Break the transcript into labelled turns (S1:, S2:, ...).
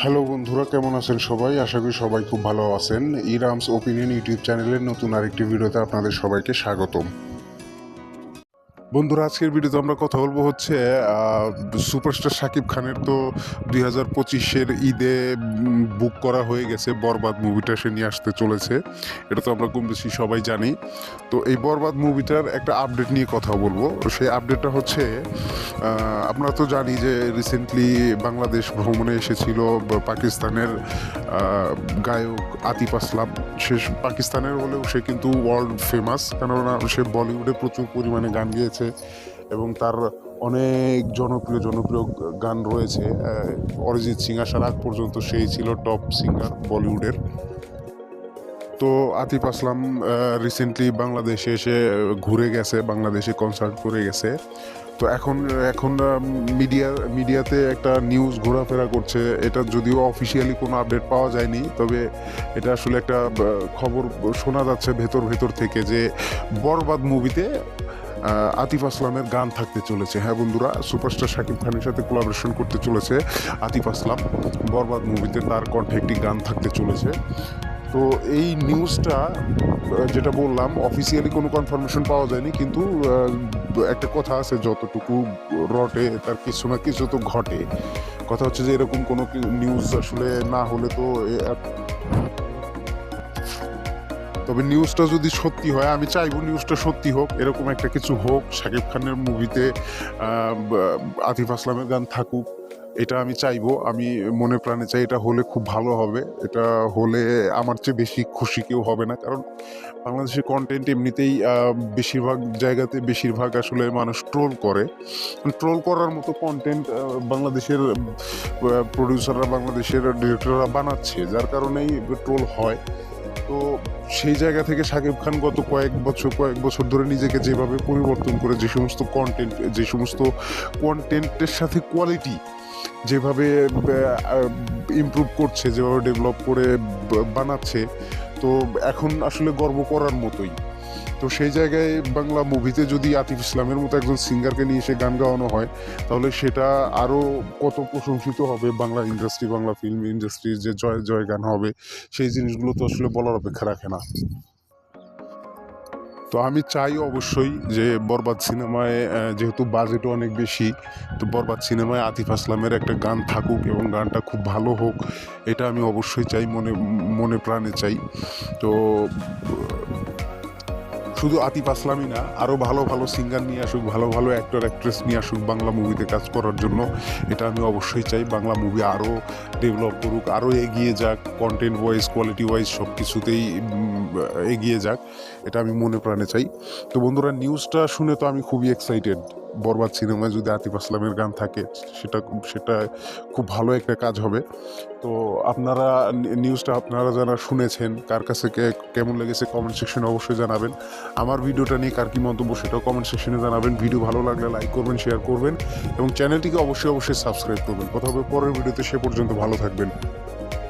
S1: Hello বন্ধুরা, কেমন আছেন সবাই? আশা করি সবাই খুব ভালো আছেন। ইরামস ওপিনিয়ন ইউটিউব চ্যানেলের নতুন আরেকটি ভিডিওতে আপনাদের সবাইকে স্বাগতম। বন্ধুরা, আজকের ভিডিওতে আমরা কথা বলব হচ্ছে সুপারস্টার শাকিব খানের তো দুই হাজার পঁচিশের ঈদে বুক করা হয়ে গেছে, বরবাদ মুভিটা সে নিয়ে আসতে চলেছে। এটা তো আমরা কম বেশি সবাই জানি। তো এই বরবাদ মুভিটার একটা আপডেট নিয়ে কথা বলব। সেই আপডেটটা হচ্ছে আমরা তো জানি যে রিসেন্টলি বাংলাদেশ ভ্রমণে এসেছিল পাকিস্তানের গায়ক আতিফ আসলাম। সে পাকিস্তানের হলেও সে কিন্তু ওয়ার্ল্ড ফেমাস কেননা সে বলিউডে প্রচুর পরিমাণে গান গেয়েছে। এবং তার অনেক জনপ্রিয় জনপ্রিয় গান রয়েছে। অরিজিৎ সিং আসার আগ পর্যন্ত সেই ছিল টপ সিঙ্গার বলিউডের। তো আতিফ আসলাম রিসেন্টলি বাংলাদেশে এসে ঘুরে গেছে, বাংলাদেশে কনসার্ট করে গেছে। তো এখন এখন মিডিয়া মিডিয়াতে একটা নিউজ ঘোরাফেরা করছে। এটা যদিও অফিসিয়ালি কোনো আপডেট পাওয়া যায়নি, তবে এটা আসলে একটা খবর শোনা যাচ্ছে ভেতর ভেতর থেকে যে বরবাদ মুভিতে আতিফ আসলামের গান থাকতে চলেছে। হ্যাঁ বন্ধুরা সুপারস্টার শাকিব খানের সাথে কোলাবোরেশন করতে চলেছে আতিফ আসলাম। বরবাদ মুভিতে তার কণ্ঠে একটি গান থাকতে চলেছে। তো এই নিউজটা যেটা বললাম অফিসিয়ালি কোনো কনফার্মেশন পাওয়া যায়নি, কিন্তু একটা কথা আছে, যতটুকু রটে, তার কিছু না কিছু তো ঘটে। কথা হচ্ছে যে এরকম কোনো নিউজ আসলে না হলে তো তবে নিউজটা যদি সত্যি হয়, আমি চাইব নিউজটা সত্যি হোক, এরকম একটা কিছু হোক, শাকিব খানের মুভিতে আতিফ আসলামের গান থাকুক, এটা আমি চাইব। আমি মনে প্রাণে চাই এটা হলে খুব ভালো হবে। এটা হলে আমার চেয়ে বেশি খুশি কেউ হবে না। কারণ বাংলাদেশের কন্টেন্ট এমনিতেই বেশিরভাগ জায়গাতে বেশিরভাগ আসলে মানুষ ট্রোল করে। ট্রোল করার মতো কন্টেন্ট বাংলাদেশের প্রডিউসাররা বাংলাদেশের ডিরেক্টররা বানাচ্ছে। যার কারণেই ট্রোল হয়। তো সেই জায়গা থেকে শাকিব খান গত কয়েক বছর কয়েক বছর ধরে নিজেকে যেভাবে পরিবর্তন করে যে সমস্ত কন্টেন্ট যে সমস্ত কন্টেন্টের সাথে কোয়ালিটি যেভাবে ইমপ্রুভ করছে, যেভাবে ডেভেলপ করে বানাচ্ছে, তো এখন আসলে গর্ব করার মতোই। তো সেই জায়গায় বাংলা মুভিতে যদি আতিফ ইসলামের মতো একজন সিঙ্গারকে নিয়ে এসে গান গাওয়ানো হয়, তাহলে সেটা আরও কত প্রশংসিত হবে বাংলা ইন্ডাস্ট্রি বাংলা ফিল্ম ইন্ডাস্ট্রির যে জয় জয় গান হবে, সেই জিনিসগুলো তো আসলে বলার অপেক্ষা রাখে না। তো আমি চাই অবশ্যই যে বরবাদ সিনেমায় যেহেতু বাজেটও অনেক বেশি, তো বরবাদ সিনেমায় আতিফ আসলামের একটা গান থাকুক এবং গানটা খুব ভালো হোক, এটা আমি অবশ্যই চাই, মনে মনে প্রাণে চাই। তো শুধু আতিফ আসলামই না আরও ভালো ভালো সিঙ্গার নিয়ে আসুক, ভালো ভালো অ্যাক্টর অ্যাক্ট্রেস নিয়ে আসুক, বাংলা মুভিতে কাজ করার জন্য, এটা আমি অবশ্যই চাই। বাংলা মুভি আরও ডেভেলপ করুক আরও এগিয়ে যাক কন্টেন্ট ওয়াইজ কোয়ালিটি ওয়াইজ সব কিছুতেই এগিয়ে যাক, এটা আমি মনে প্রাণে চাই। তো বন্ধুরা নিউজটা শুনে তো আমি খুবই এক্সাইটেড বরবাদ সিনেমায় যদি আতিফ আসলামের গান থাকে, সেটা সেটা খুব ভালো একটা কাজ হবে। তো আপনারা নিউজটা আপনারা যারা শুনেছেন, কার কাছে কেমন লেগেছে কমেন্ট সেকশনে অবশ্যই জানাবেন। আমার ভিডিওটা নিয়ে কার কি মন্তব্য সেটাও কমেন্ট সেকশনে জানাবেন। ভিডিও ভালো লাগলে লাইক করবেন শেয়ার করবেন এবং চ্যানেলটিকে অবশ্যই অবশ্যই সাবস্ক্রাইব করবেন। কথা হবে পরের ভিডিওতে, সে পর্যন্ত ভালো থাকবেন।